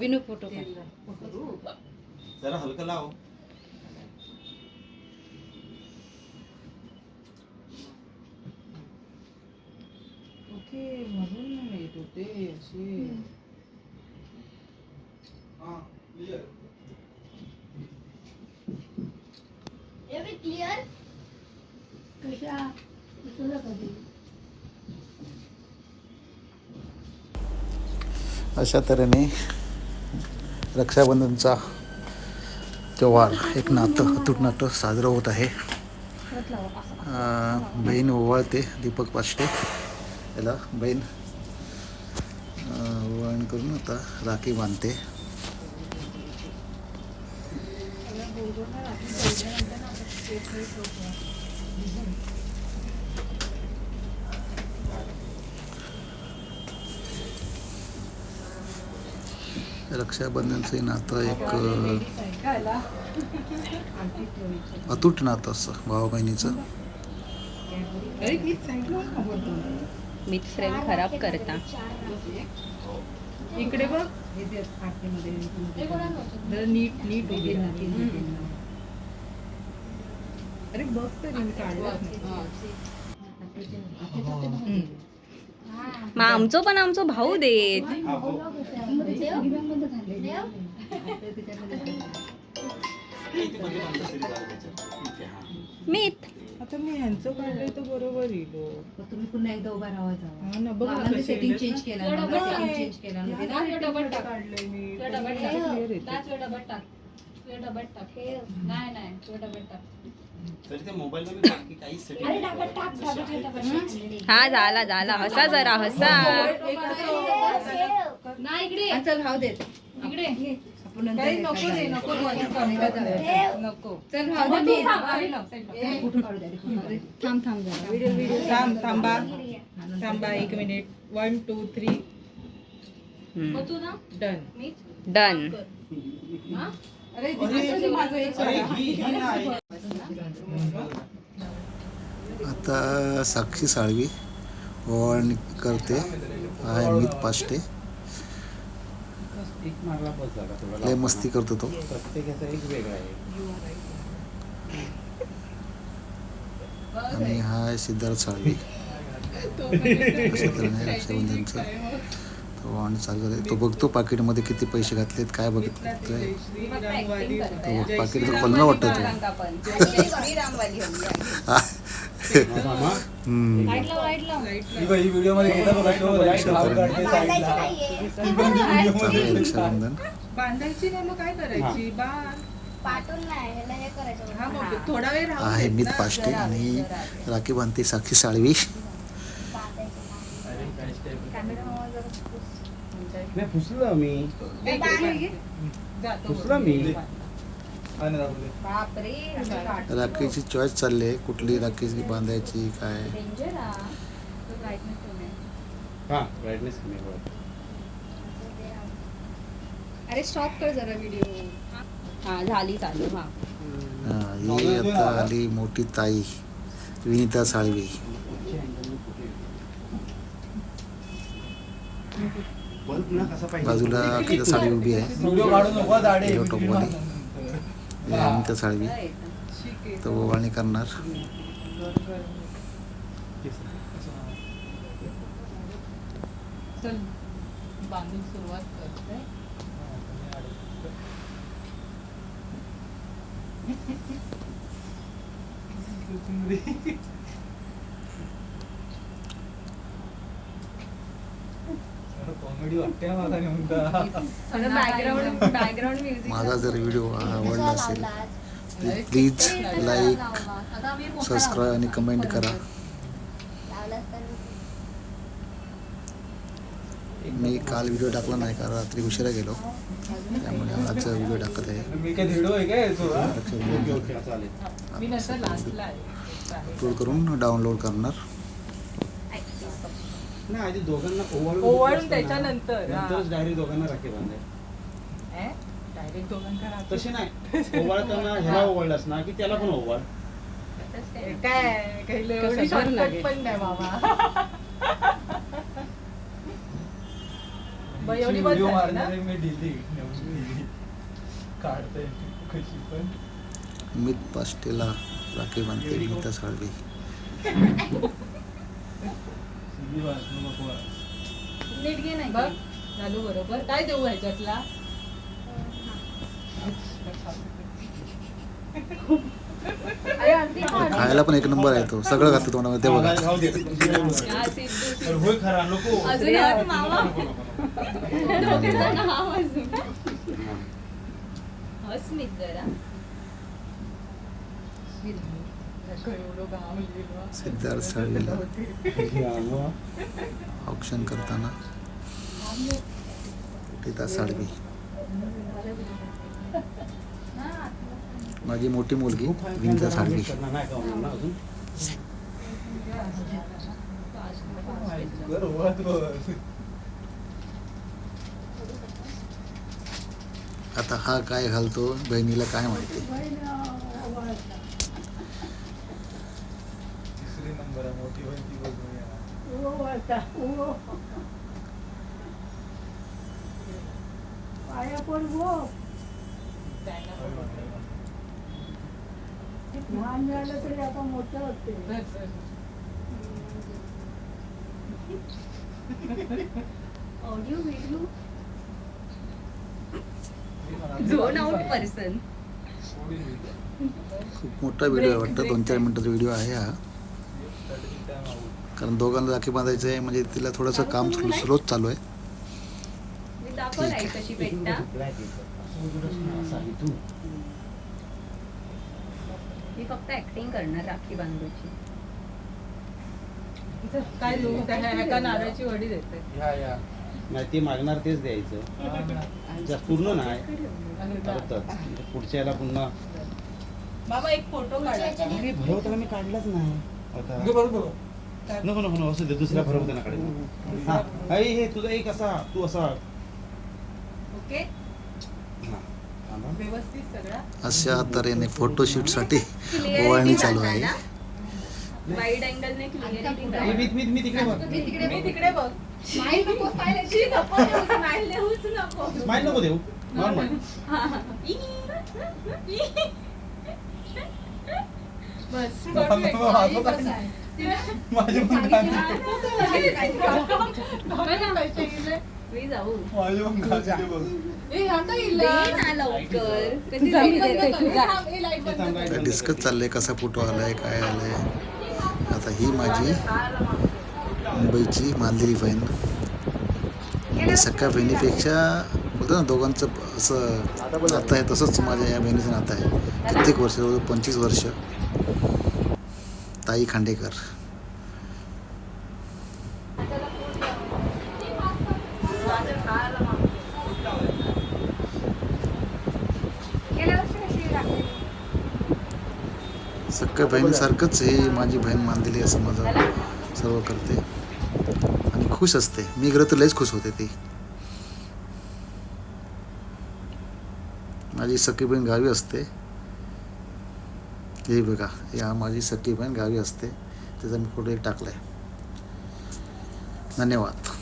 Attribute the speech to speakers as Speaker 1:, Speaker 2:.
Speaker 1: Vinu photo.
Speaker 2: जरा हलकं लाव.
Speaker 3: ओके म्हणून येत होते असे.
Speaker 4: एवढी क्लिअर कशा? कधी
Speaker 2: अशा तऱ्हेने रक्षाबंधनचा त्योहार एक नातं अतूट नातं साजरं होत आहे. बहीण ओवाळते दीपक पाष्टे याला बहीण ओवाळण करून आता राखी बांधते. रक्षाबंधनचं हे नातं एक अतूट नातं असं भावा बहिणीचं
Speaker 3: मीच
Speaker 1: फ्रेम खराब करता.
Speaker 3: इकडे बघ. नीट नीट उभी. अरे बघ तरी मी काढलं.
Speaker 1: मग आमचो पण आमचो भाऊ देत मीठ
Speaker 3: आता मी ह्यांचं काढलंय तर बरोबर येईल हो.
Speaker 5: तुम्ही पुन्हा एकदा उभा
Speaker 3: हा ना बघ ना
Speaker 5: सेटिंग. चेंज केलं ना चेंज केलं ना. ते ना
Speaker 3: काढलंय मी. पण मी clear येते.
Speaker 2: तरी ते बाकी setting
Speaker 4: अरे टाक
Speaker 1: हा? झाला झाला. हसा जरा हसा.
Speaker 4: नाही इकडे.
Speaker 5: आणि चल भाव देत
Speaker 4: इकडे.
Speaker 5: आपण नंतर
Speaker 3: काही
Speaker 5: हे
Speaker 3: नको रे
Speaker 5: चल भाव दे मी
Speaker 3: ए.
Speaker 1: थांब थांब जरा
Speaker 3: थांब थांबा. थांबा एक minute. One two three done
Speaker 1: done.
Speaker 2: आता साक्षी साळवी ओवाळणी करते आहे मीत पाष्टे. लय मस्ती करतो तो.
Speaker 6: प्रत्येकाचा एक वेगळा आहे.
Speaker 2: आणि हा आहे सिद्धार्थ साळवी. अशा तऱ्हेने रक्षाबंधनचं. तो आणि चालू झालं तो बघतो पाकिटमध्ये किती पैसे घातलेत काय बघितलं तो पाकिट तर खोलणं वाटतं तो. रक्षाबंधन.
Speaker 3: बांधायची नाही मग काय करायची? बांध
Speaker 4: पाठवून नाही ह्याला हे करायचं
Speaker 3: हा मग थोडा वेळ राहू
Speaker 2: आहे
Speaker 3: ना.
Speaker 2: पाष्टे आणि राखी बांधते साक्षी साळवी.
Speaker 6: नाही फुसलो मी. फुसलो मी.
Speaker 2: राखीची चॉईस चालली आहे कुठली राखी बांधायची काय?
Speaker 6: हा. ब्राईटनेस कमी.
Speaker 1: अरे स्टॉप कर जरा व्हिडिओ हा झाली चालू हा.
Speaker 2: हा, ही आता आली मोठी ताई विनिता साळवी
Speaker 6: बल्ब ना कसा पाहिजे
Speaker 2: बाजूला अक्षता साळवी उभी आहे. ही अमिता साळवी
Speaker 3: ठीक आहे.
Speaker 2: तो ओवाळणी करणार
Speaker 3: चल बांधून सुरुवात करते.
Speaker 1: बॅकग्राऊंड बॅकग्राऊंड म्युझिक
Speaker 2: माझा जर व्हिडिओ आवडला असेल तर प्लीज लाईक सबस्क्राईब आणि कमेंट करा. मी काल व्हिडिओ टाकला नाही कारण रात्री उशिरा गेलो. त्यामुळे आज व्हिडिओ टाकत आहे.
Speaker 6: मी काय व्हिडिओ आहे काय
Speaker 2: रक्षाबंधन
Speaker 6: ओके चालेल
Speaker 3: मी नंतर लास्टला आहे.
Speaker 2: अपलोड करून डाउनलोड करणार.
Speaker 6: नाही आधी दोघांना ओवाळून
Speaker 3: ओवाळून त्याच्यानंतर.
Speaker 6: नंतरच डायरेक्ट दोघांना राखी बांधाय
Speaker 3: डायरेक्ट
Speaker 6: तशी नाही. ओवाळताना ह्याला ओवाळलास ना की त्याला पण ओवाळ.
Speaker 3: काय? काही एवढी
Speaker 1: कसं?
Speaker 3: पण नाही बाबा. बाई, एवढी
Speaker 6: व्हिडिओ
Speaker 3: बस झाली ना?
Speaker 6: मारणार मी दिली काढता येते कशी पण.
Speaker 2: मित पाष्टेला राखी बांधते साळवी.
Speaker 6: वाच.
Speaker 1: नीट घे नाही
Speaker 3: बघ. झालू बरोबर. काय देऊ ह्याच्यातला?
Speaker 1: अरे.
Speaker 2: खायला पण एक नंबर आहे तो. सगळं घातलं तोंडामध्ये ते बघा.
Speaker 6: दे.
Speaker 1: हा, सिद्धू,
Speaker 6: होय खरा नको.
Speaker 1: अजून अस्मित जरा.
Speaker 2: सिद्धार्थ साळवीला ऑप्शन करताना. पिता साळवी. माझी मोठी मुलगी विंदा साळवी. आता हा काय घालतो बहिणीला काय माहिती?
Speaker 6: नंबर आहे मोठी होईल ती बघूया
Speaker 1: audio video zone out person
Speaker 2: खूप मोठा व्हिडिओ आहे वाटतं. दोन चार मिनिटाचा व्हिडिओ आहे हा. कारण दोघांना राखी बांधायचं आहे म्हणजे तिला थोडंसं काम स्लो स्लोच चालू आहे.
Speaker 1: मी दाखव नाही कशी पेटता मी फक्त ऍक्टिंग करणार राखी बांधूची.
Speaker 3: इथं काय देऊ? त्या ह्या- ह्याका नारळाची वडी देते
Speaker 6: ह्या या
Speaker 7: नाही ते मागणार तेच द्यायचं. पूर्ण नाही. पुढच्या याला पुन्हा.
Speaker 3: बाबा एक फोटो
Speaker 7: भरवताना मी काढलाच नाही. आता
Speaker 6: गे बरं बघ.
Speaker 7: नको नको नको असं दे दुसऱ्या काढेल. हा. आई हे तुझा एक असा तू असा.
Speaker 3: ओके?
Speaker 7: हा. थांबा.
Speaker 3: व्यवस्थित सगळा.
Speaker 2: अशा तऱ्हेने फोटोशूटसाठी ओवाळणी चालू आहे.
Speaker 1: वाईड अँगलने क्लिअरिटी
Speaker 7: ए, मी तिकडे बघ.
Speaker 3: मी तिकडे बघ.
Speaker 1: स्माइल नको स्माइल देऊच नको.
Speaker 7: स्माईल नको देऊ. नॉर्मल
Speaker 3: बस
Speaker 6: माझे पण माझे पण
Speaker 2: डिस्कस चाललंय कसा फोटो आलाय काय आलाय. आता ही माझी मुंबईची मालदिरी बहीण. म्हणजे सख्या बहिणीपेक्षा बोलतो ना दोघांचं असं नातं आहे तसंच माझ्या या बहिणीचं नातं आहे. कित्येक वर्ष पंचवीस वर्ष. ताई खांडेकर. सख्या बहिणीसारखंच हे माझी बहीण मानलेली असं माझं सर्व करते. आणि खुश असते. मी गेलो तर लयच खुश होते ती. माझी सखी बहीण गावी असते. हे बघा या माझी सखी पण गावी असते त्याचा मी फोटो एक आहे धन्यवाद.